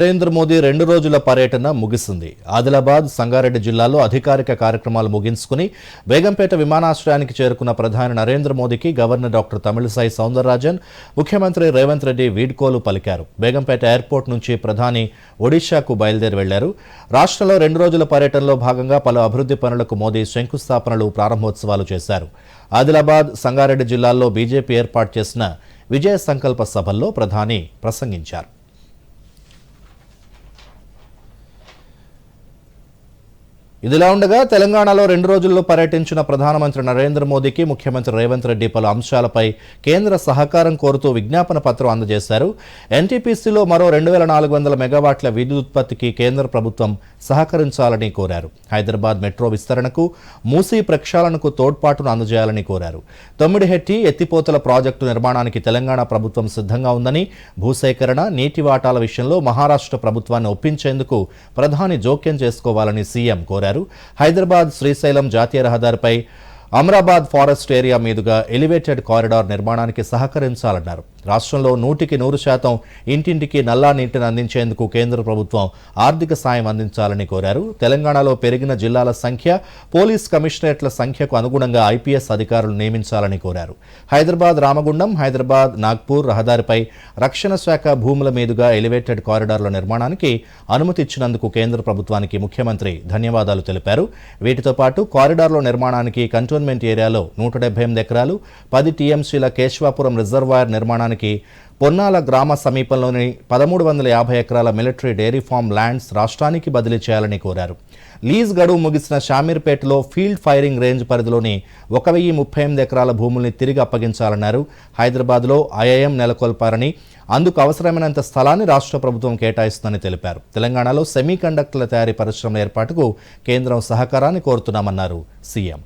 నరేంద్ర మోదీ రెండు రోజుల పర్యటన ముగిసింది. ఆదిలాబాద్ సంగారెడ్డి జిల్లాలో అధికారిక కార్యక్రమాలు ముగించుకుని బేగంపేట విమానాశ్రయానికి చేరుకున్న ప్రధాని నరేంద్ర మోదీకి గవర్నర్ డాక్టర్ తమిళసాయి సౌందరరాజన్ ముఖ్యమంత్రి రేవంత్ రెడ్డి వీడ్కోలు పలికారు. బేగంపేట ఎయిర్పోర్ట్ నుంచి ప్రధాని ఒడిశాకు బయలుదేరి వెళ్ళారు. రాష్ట్రంలో రెండు రోజుల పర్యటనలో భాగంగా పలు అభివృద్ధి పనులకు మోదీ శంకుస్థాపనలు ప్రారంభోత్సవాలు చేశారు. ఆదిలాబాద్ సంగారెడ్డి జిల్లాల్లో బీజేపీ ఏర్పాటు చేసిన విజయ సంకల్ప సభల్లో ప్రధాని ప్రసంగించారు. ఇదిలా ఉండగా తెలంగాణలో రెండు రోజుల్లో పర్యటించిన ప్రధానమంత్రి నరేంద్ర మోదీకి ముఖ్యమంత్రి రేవంత్ రెడ్డి పలు అంశాలపై కేంద్ర సహకారం కోరుతూ విజ్ఞాపన పత్రం అందజేశారు. ఎన్టీపీసీలో మరో రెండు వేల నాలుగు వందల మెగావాట్ల విద్యుత్ ఉత్పత్తికి కేంద్ర ప్రభుత్వం సహకరించాలని కోరారు. హైదరాబాద్ మెట్రో విస్తరణకు మూసీ ప్రక్షాళనకు తోడ్పాటును అందజేయాలని కోరారు. తొమ్మిడిహెట్టి ఎత్తిపోతల ప్రాజెక్టు నిర్మాణానికి తెలంగాణ ప్రభుత్వం సిద్ధంగా ఉందని భూసేకరణ నీటి వాటాల విషయంలో మహారాష్ట్ర ప్రభుత్వాన్ని ఒప్పించేందుకు ప్రధాని జోక్యం చేసుకోవాలని సీఎం కోరారు. హైదరాబాద్ శ్రీశైలం జాతీయ రహదారిపై అమరాబాద్ ఫారెస్ట్ ఏరియా మీదుగా ఎలివేటెడ్ కారిడార్ నిర్మాణానికి సహకరించాలన్నారు. రాష్ట్రంలో నూటికి నూరు శాతం ఇంటింటికి నల్లా నీటిని అందించేందుకు కేంద్ర ప్రభుత్వం ఆర్థిక సాయం అందించాలని కోరారు. తెలంగాణలో పెరిగిన జిల్లాల సంఖ్య పోలీస్ కమిషనరేట్ల సంఖ్యకు అనుగుణంగా ఐపీఎస్ అధికారులు నియమించాలని కోరారు. హైదరాబాద్ రామగుండం హైదరాబాద్ నాగ్పూర్ రహదారిపై రక్షణ శాఖ భూముల మీదుగా ఎలివేటెడ్ కారిడార్ల నిర్మాణానికి అనుమతి ఇచ్చినందుకు కేంద్ర ప్రభుత్వానికి ముఖ్యమంత్రి ధన్యవాదాలు తెలిపారు. వీటితో పాటు కారిడార్ల నిర్మాణానికి కంటోన్మెంట్ ఏరియాలో నూట డెబ్బై ఎనిమిది ఎకరాలు పది టీఎంసీల కేశవాపురం రిజర్వాయర్ నిర్మాణానికి పొన్నాల గ్రామ సమీపంలోని పదమూడు వందల యాభై ఎకరాల మిలిటరీ డైరీ ఫామ్ ల్యాండ్స్ రాష్ట్రానికి బదిలీ చేయాలని కోరారు. లీజ్ గడువు ముగిసిన షామీర్పేటలో ఫీల్డ్ ఫైరింగ్ రేంజ్ పరిధిలోని ఒక వెయ్యి ముప్పై ఎనిమిది ఎకరాల భూముల్ని తిరిగి అప్పగించాలన్నారు. హైదరాబాద్లో ఐఐఎం నెలకొల్పారని అందుకు అవసరమైనంత స్థలాన్ని రాష్ట్ర ప్రభుత్వం కేటాయిస్తుందని తెలిపారు. తెలంగాణలో సెమీ కండక్టర్ల తయారీ పరిశ్రమల ఏర్పాటుకు కేంద్రం సహకారాన్ని కోరుతున్నామన్నారు సీఎం.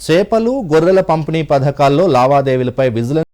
చేపలు గొర్రెల పంపిణీ పథకాల్లో లావాదేవీలపై విజిలెన్స్